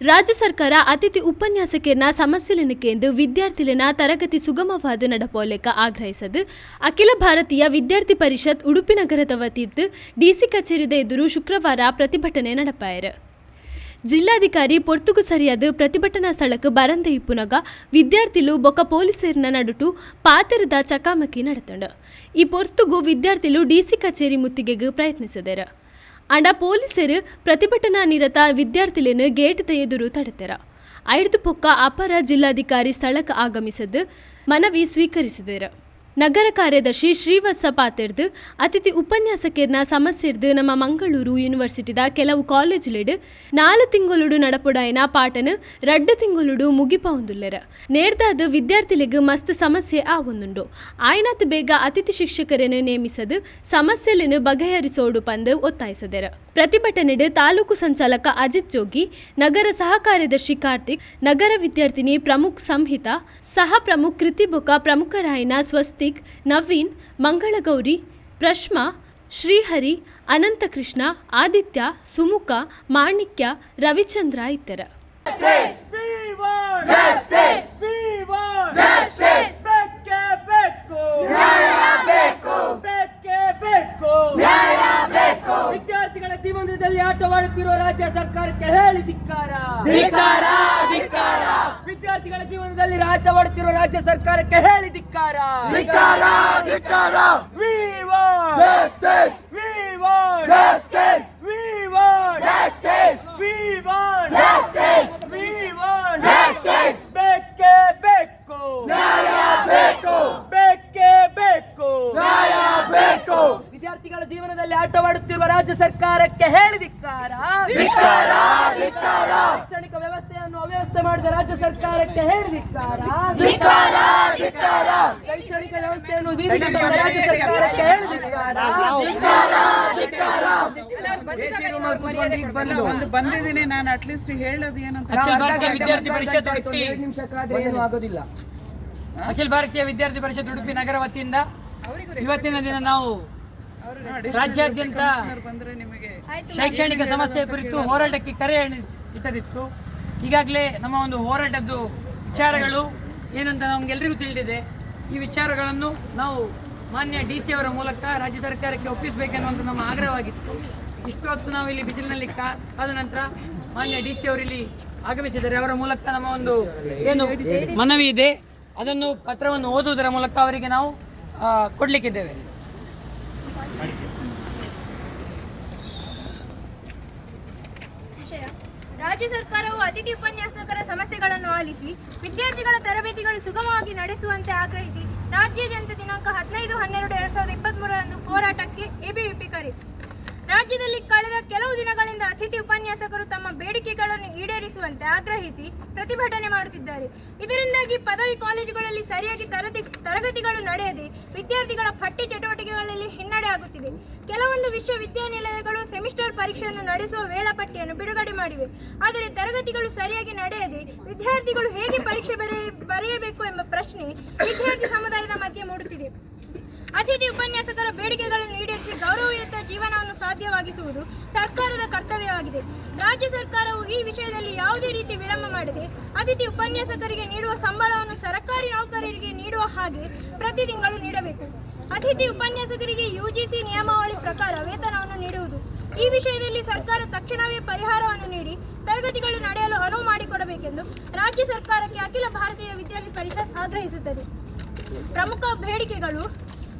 ರಾಜ್ಯ ಸರ್ಕಾರ ಅತಿಥಿ ಉಪನ್ಯಾಸಕರನ ಸಮಸ್ಯೆಲೆನಕ್ಕೆಂದು ವಿದ್ಯಾರ್ಥಿಲಿನ ತರಗತಿ ಸುಗಮವಾದ ನಡಪೋಲೆಕ ಆಗ್ರಹಿಸದು. ಅಖಿಲ ಭಾರತೀಯ ವಿದ್ಯಾರ್ಥಿ ಪರಿಷತ್ ಉಡುಪಿ ನಗರದ ವತಿರ್ದು ಡಿಸಿ ಕಚೇರಿದ ಎದುರು ಶುಕ್ರವಾರ ಪ್ರತಿಭಟನೆ ನಡಪಾಯರು. ಜಿಲ್ಲಾಧಿಕಾರಿ ಪೊರ್ತುಗು ಸರಿಯಾದ ಪ್ರತಿಭಟನಾ ಸ್ಥಳಕ್ಕೆ ಬರಂದ ಇಪ್ಪುನಗ ವಿದ್ಯಾರ್ಥಿಲು ಬೊಕ್ಕ ಪೊಲೀಸರಿನ ನಡುಟು ಪಾತರದ ಚಕಾಮಕಿ ನಡೆತಂಡು. ಈ ಪೊರ್ತುಗು ವಿದ್ಯಾರ್ಥಿಲು ಡಿಸಿ ಕಚೇರಿ ಮುತ್ತಿಗೆಗೆ ಪ್ರಯತ್ನಿಸಿದರು. ಅಂಡ ಪೊಲೀಸರು ಪ್ರತಿಭಟನಾ ನಿರತ ವಿದ್ಯಾರ್ಥಿಲೇನು ಗೇಟ್ ಎದುರು ತಡೆತರ. ಐದು ಪೊಕ್ಕ ಅಪರ ಜಿಲ್ಲಾಧಿಕಾರಿ ಸ್ಥಳಕ್ಕೆ ಆಗಮಿಸದು ಮನವಿ ಸ್ವೀಕರಿಸಿದರು. ನಗರ ಕಾರ್ಯದರ್ಶಿ ಶ್ರೀವತ್ಸ ಪಾತೆರ್ದು ಅತಿಥಿ ಉಪನ್ಯಾಸಕಿರ್ನ ಸಮಸ್ಯೆರ್ದು ನಮ್ಮ ಮಂಗಳೂರು ಯೂನಿವರ್ಸಿಟಿದ ಕೆಲವು ಕಾಲೇಜುಲೆಡು ನಾಲ್ ತಿಂಗಳುಡು ನಡಪುಡಾಯಿನ ಪಾಠನು, ರಡ್ಡು ತಿಂಗಳುಡು ಮುಗಿಪೌಂದುಲ್ಲೆರ ನೇರ್ದಾದ ವಿದ್ಯಾರ್ಥಿಲಿಗೆ ಮಸ್ತ್ ಸಮಸ್ಯೆ ಆವೊಂದುಂಡು ಆಯ್ನಾತ್ ಬೇಗ ಅತಿಥಿ ಶಿಕ್ಷಕರನ್ನು ನೇಮಿಸದು ಸಮಸ್ಯೆలను ಬಗೆಹರಿಸೋಡು ಪಂದು ಒತ್ತಾಯಿಸದರ. ಪ್ರತಿಭಟನೆಡು ತಾಲೂಕು ಸಂಚಾಲಕ ಅಜಿತ್ ಜೋಗಿ, ನಗರ ಸಹ ಕಾರ್ಯದರ್ಶಿ ಕಾರ್ತಿಕ್, ನಗರ ವಿದ್ಯಾರ್ಥಿನಿ ಪ್ರಮುಖ್ ಸಂಹಿತಾ, ಸಹ ಪ್ರಮುಖ್ ಕೃತಿಬುಕ ಪ್ರಮುಖರಾಯಿನ ಸ್ವಸ್ತಿಕ್ ನವೀನ್ ಮಂಗಳಗೌರಿ ಪ್ರಶ್ಮಾ ಶ್ರೀಹರಿ ಅನಂತಕೃಷ್ಣ ಆದಿತ್ಯ ಸುಮುಖ ಮಾಣಿಕ್ಯ ರವಿಚಂದ್ರ ಇತರ We want justice. We want justice. ಬೇಕೇ ಬೇಕು ನ್ಯಾಯ ಬೇಕು ಬೇಕೇ ಬೇಕು ನ್ಯಾಯ ಬೇಕು ವಿದ್ಯಾರ್ಥಿಗಳ ಆಟವಾಡುತ್ತಿರುವ ರಾಜ್ಯ ಸರ್ಕಾರಕ್ಕೆ ಹೇಳಿ ಧಿಕ್ಕಾರ. ಧಿಕ್ಕಾರ ಧಿಕ್ಕಾರ. ವಿದ್ಯಾರ್ಥಿಗಳ ಜೀವನದಲ್ಲಿ ಆಟವಾಡುತ್ತಿರುವ ರಾಜ್ಯ ಸರ್ಕಾರಕ್ಕೆ ಹೇಳಿ ಧಿಕ್ಕಾರ. ಧಿಕ್ಕಾರ ಧಿಕ್ಕಾರ. We justice. Justice! Justice. want justice. We justice. Justice! Justice! ಬೇಕೇ ಬೇಕು ನ್ಯಾಯ ಬೇಕು ಬೇಕೇ ಬೇಕು ನ್ಯಾಯ ಬೇಕು ವಿದ್ಯಾರ್ಥಿಗಳ ಜೀವನದಲ್ಲಿ ಆಟವಾಡುತ್ತಿರುವ ರಾಜ್ಯ ಸರ್ಕಾರಕ್ಕೆ ಹೇಳಿದಿಕ್ಕಾರ ಧಿಕ್ಕಾರ ಧಿಕ್ಕಾರ ಶೈಕ್ಷಣಿಕ ವ್ಯವಸ್ಥೆಯನ್ನು ಅವ್ಯವಸ್ಥೆ ಮಾಡಿದ ರಾಜ್ಯ ಸರ್ಕಾರಕ್ಕೆ ಹೇಳಿ ಧಿಕ್ಕಾರ ಧಿಕ್ಕಾರ ಶೈಕ್ಷಣಿಕ ವ್ಯವಸ್ಥೆಯನ್ನು ಬೀದಿಗೆ ರಾಜ್ಯ ಸರ್ಕಾರಕ್ಕೆ ಹೇಳಿ ಧಿಕ್ಕಾರ ಧಿಕ್ಕಾರ ಬಂದಿದ್ದೀನಿ ನಾನು ಅಟ್ಲೀಸ್ಟ್ ಹೇಳೋದು ಏನಂತ ಅಖಿಲ ಭಾರತೀಯ ವಿದ್ಯಾರ್ಥಿ ಪರಿಷತ್ ನಿಮಿಷ ಕಾದ್ರೆ ಏನು ಆಗೋದಿಲ್ಲ. ಅಖಿಲ ಭಾರತೀಯ ವಿದ್ಯಾರ್ಥಿ ಪರಿಷತ್ ಉಡುಪಿ ನಗರ ವತಿಯಿಂದ ಇವತ್ತಿನ ದಿನ ನಾವು ರಾಜ್ಯಾದ್ಯಂತ ಬಂದ್ರೆ ನಿಮಗೆ ಶೈಕ್ಷಣಿಕ ಸಮಸ್ಯೆ ಕುರಿತು ಹೋರಾಟಕ್ಕೆ ಕರೆ ಇಟ್ಟದಿತ್ತು. ಈಗಾಗಲೇ ನಮ್ಮ ಒಂದು ಹೋರಾಟದ್ದು ವಿಚಾರಗಳು ಏನಂತ ನಮ್ಗೆಲ್ರಿಗೂ ತಿಳಿದಿದೆ. ಈ ವಿಚಾರಗಳನ್ನು ನಾವು ಮಾನ್ಯ ಡಿ ಸಿ ಅವರ ಮೂಲಕ ರಾಜ್ಯ ಸರ್ಕಾರಕ್ಕೆ ಒಪ್ಪಿಸಬೇಕೆನ್ನುವಂಥ ನಮ್ಮ ಆಗ್ರಹವಾಗಿತ್ತು. ಇಷ್ಟೊತ್ತು ನಾವು ಇಲ್ಲಿ ಬಿಸಿಲಿನಲ್ಲಿ ಕಾ ಕಾದ ನಂತರ ಮಾನ್ಯ ಡಿ ಸಿ ಅವರು ಇಲ್ಲಿ ಆಗಮಿಸಿದ್ದಾರೆ ಅವರ ಮೂಲಕ ನಮ್ಮ ಒಂದು ಏನು ಮನವಿ ಇದೆ. ಅದನ್ನು ಪತ್ರವನ್ನು ಓದುವುದರ ಮೂಲಕ ಅವರಿಗೆ ನಾವು ಕೊಡಲಿಕ್ಕಿದ್ದೇವೆ. ರಾಜ್ಯ ಸರ್ಕಾರವು ಅತಿಥಿ ಉಪನ್ಯಾಸಕರ ಸಮಸ್ಯೆಗಳನ್ನು ಆಲಿಸಿ ವಿದ್ಯಾರ್ಥಿಗಳ ತರಬೇತಿಗಳು ಸುಗಮವಾಗಿ ನಡೆಸುವಂತೆ ಆಗ್ರಹಿಸಿ ರಾಜ್ಯಾದ್ಯಂತ ದಿನಾಂಕ ಹದಿನೈದು ಹನ್ನೆರಡು ಎರಡ್ ಸಾವಿರದ ಇಪ್ಪತ್ತ್ ಮೂರರಂದು ಹೋರಾಟಕ್ಕೆ ಎಬಿವಿಪಿ ಕರೆ. ರಾಜ್ಯದಲ್ಲಿ ಕಳೆದ ಕೆಲವು ದಿನಗಳಿಂದ ಅತಿಥಿ ಉಪನ್ಯಾಸಕರು ತಮ್ಮ ಬೇಡಿಕೆಗಳನ್ನು ಈಡೇರಿಸುವಂತೆ ಆಗ್ರಹಿಸಿ ಪ್ರತಿಭಟನೆ ಮಾಡುತ್ತಿದ್ದಾರೆ. ಇದರಿಂದಾಗಿ ಪದವಿ ಕಾಲೇಜುಗಳಲ್ಲಿ ಸರಿಯಾಗಿ ತರತಿ, ತರಗತಿಗಳು ನಡೆಯದೆ ವಿದ್ಯಾರ್ಥಿಗಳ ಪಠ್ಯ ಚಟುವಟಿಕೆಗಳಲ್ಲಿ ಹಿನ್ನಡೆ ಆಗುತ್ತಿದೆ. ಕೆಲವೊಂದು ವಿಶ್ವವಿದ್ಯಾನಿಲಯಗಳು ಸೆಮಿಸ್ಟರ್ ಪರೀಕ್ಷೆಯನ್ನು ನಡೆಸುವ ವೇಳಾಪಟ್ಟಿಯನ್ನು ಬಿಡುಗಡೆ ಮಾಡಿವೆ. ಆದರೆ ತರಗತಿಗಳು ಸರಿಯಾಗಿ ನಡೆಯದೆ ವಿದ್ಯಾರ್ಥಿಗಳು ಹೇಗೆ ಪರೀಕ್ಷೆ ಬರೆಯ, ಬರೆಯಬೇಕು ಎಂಬ ಪ್ರಶ್ನೆ ವಿದ್ಯಾರ್ಥಿ ಸಮುದಾಯದ ಮಧ್ಯೆ ಮೂಡುತ್ತಿದೆ. ಅತಿಥಿ ಉಪನ್ಯಾಸಕರ ಬೇಡಿಕೆಗಳನ್ನು ಈಡೇರಿಸಿ ಗೌರವಯುತ ಜೀವನವನ್ನು ಸಾಧ್ಯವಾಗಿಸುವುದು ಸರ್ಕಾರದ ಕರ್ತವ್ಯವಾಗಿದೆ. ರಾಜ್ಯ ಸರ್ಕಾರವು ಈ ವಿಷಯದಲ್ಲಿ ಯಾವುದೇ ರೀತಿ ವಿಳಂಬ ಮಾಡದೆ ಅತಿಥಿ ಉಪನ್ಯಾಸಕರಿಗೆ ನೀಡುವ ಸಂಬಳವನ್ನು ಸರ್ಕಾರಿ ನೌಕರರಿಗೆ ನೀಡುವ ಹಾಗೆ ಪ್ರತಿ ತಿಂಗಳು ನೀಡಬೇಕು. ಅತಿಥಿ ಉಪನ್ಯಾಸಕರಿಗೆ ಯುಜಿಸಿ ನಿಯಮಾವಳಿ ಪ್ರಕಾರ ವೇತನವನ್ನು ನೀಡುವುದು. ಈ ವಿಷಯದಲ್ಲಿ ಸರ್ಕಾರ ತಕ್ಷಣವೇ ಪರಿಹಾರವನ್ನು ನೀಡಿ ತರಗತಿಗಳು ನಡೆಯಲು ಅನುವು ಮಾಡಿಕೊಡಬೇಕೆಂದು ರಾಜ್ಯ ಸರ್ಕಾರಕ್ಕೆ ಅಖಿಲ ಭಾರತೀಯ ವಿದ್ಯಾರ್ಥಿ ಪರಿಷತ್ ಆಗ್ರಹಿಸುತ್ತದೆ. ಪ್ರಮುಖ ಬೇಡಿಕೆಗಳು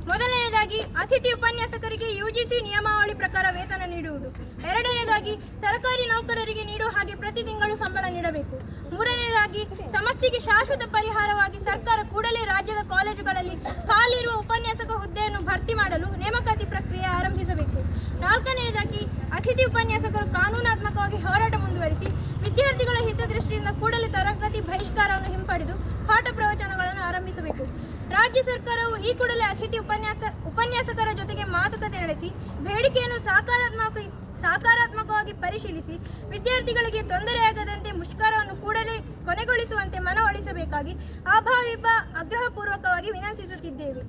ಮೊದಲನೆಯದಾಗಿ ಅತಿಥಿ ಉಪನ್ಯಾಸಕರಿಗೆ ಯುಜಿಸಿ ನಿಯಮಾವಳಿ ಪ್ರಕಾರ ವೇತನ ನೀಡುವುದು. ಎರಡನೇದಾಗಿ ಸರ್ಕಾರಿ ನೌಕರರಿಗೆ ನೀಡುವ ಹಾಗೆ ಪ್ರತಿ ತಿಂಗಳು ಸಂಬಳ ನೀಡಬೇಕು. ಮೂರನೇದಾಗಿ ಸಮಸ್ಯೆಗೆ ಶಾಶ್ವತ ಪರಿಹಾರವಾಗಿ ಸರ್ಕಾರ ಕೂಡಲೇ ರಾಜ್ಯದ ಕಾಲೇಜುಗಳಲ್ಲಿ ಖಾಲಿರುವ ಉಪನ್ಯಾಸಕ ಹುದ್ದೆಯನ್ನು ಭರ್ತಿ ಮಾಡಲು ನೇಮಕಾತಿ ಪ್ರಕ್ರಿಯೆ ಆರಂಭಿಸಬೇಕು. ನಾಲ್ಕನೆಯದಾಗಿ ಅತಿಥಿ ಉಪನ್ಯಾಸಕರು ಕಾನೂನಾತ್ಮಕವಾಗಿ ಹೋರಾಟ ಮುಂದುವರಿಸಿ ವಿದ್ಯಾರ್ಥಿಗಳ ಹಿತದೃಷ್ಟಿಯಿಂದ ಕೂಡಲೇ ತರಗತಿ ಬಹಿಷ್ಕಾರವನ್ನು ಹಿಂಪಡೆದು ಪಾಠ ಪ್ರವಚನಗಳನ್ನು ಆರಂಭಿಸಬೇಕು. ರಾಜ್ಯ ಸರ್ಕಾರವು ಈ ಕೂಡಲೇ ಅತಿಥಿ ಉಪನ್ಯಾಸ ಉಪನ್ಯಾಸಕರ ಜೊತೆಗೆ ಮಾತುಕತೆ ನಡೆಸಿ ಬೇಡಿಕೆಯನ್ನು ಸಕಾರಾತ್ಮಕ ಸಕಾರಾತ್ಮಕವಾಗಿ ಪರಿಶೀಲಿಸಿ ವಿದ್ಯಾರ್ಥಿಗಳಿಗೆ ತೊಂದರೆಯಾಗದಂತೆ ಮುಷ್ಕರವನ್ನು ಕೂಡಲೇ ಕೊನೆಗೊಳಿಸುವಂತೆ ಮನವೊಲಿಸಬೇಕಾಗಿ ಅಭಾವಿಪ ಆಗ್ರಹಪೂರ್ವಕವಾಗಿ ವಿನಂತಿಸುತ್ತಿದ್ದೇವೆ.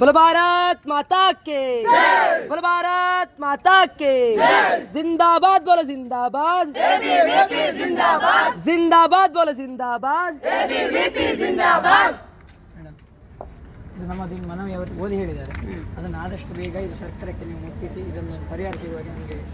ಬಲಭಾರತ್ ಮಾತಾಕ್ಕೆ ಬಲಭಾರತ್ ಮಾತಾಕ್ಕೆ ಜಿಂದಾಬಾದ್ ಬೋಲ ಜಿಂದಾಬಾದ್ ಜಿಂದಾಬಾದ್! ಬೋಲ ಜಿಂದಾಬಾದ್ ಜಿಂದಾಬಾದ್! ಇದು ನಮ್ಮದು ಮನವಿ ಅವರು ಓದಿ ಹೇಳಿದ್ದಾರೆ. ಅದನ್ನು ಆದಷ್ಟು ಬೇಗ ಇದು ಸರ್ಕಾರಕ್ಕೆ ನೀವು ಮುಟ್ಟಿಸಿ ಇದನ್ನು ಹಾಗೆ ನಮಗೆ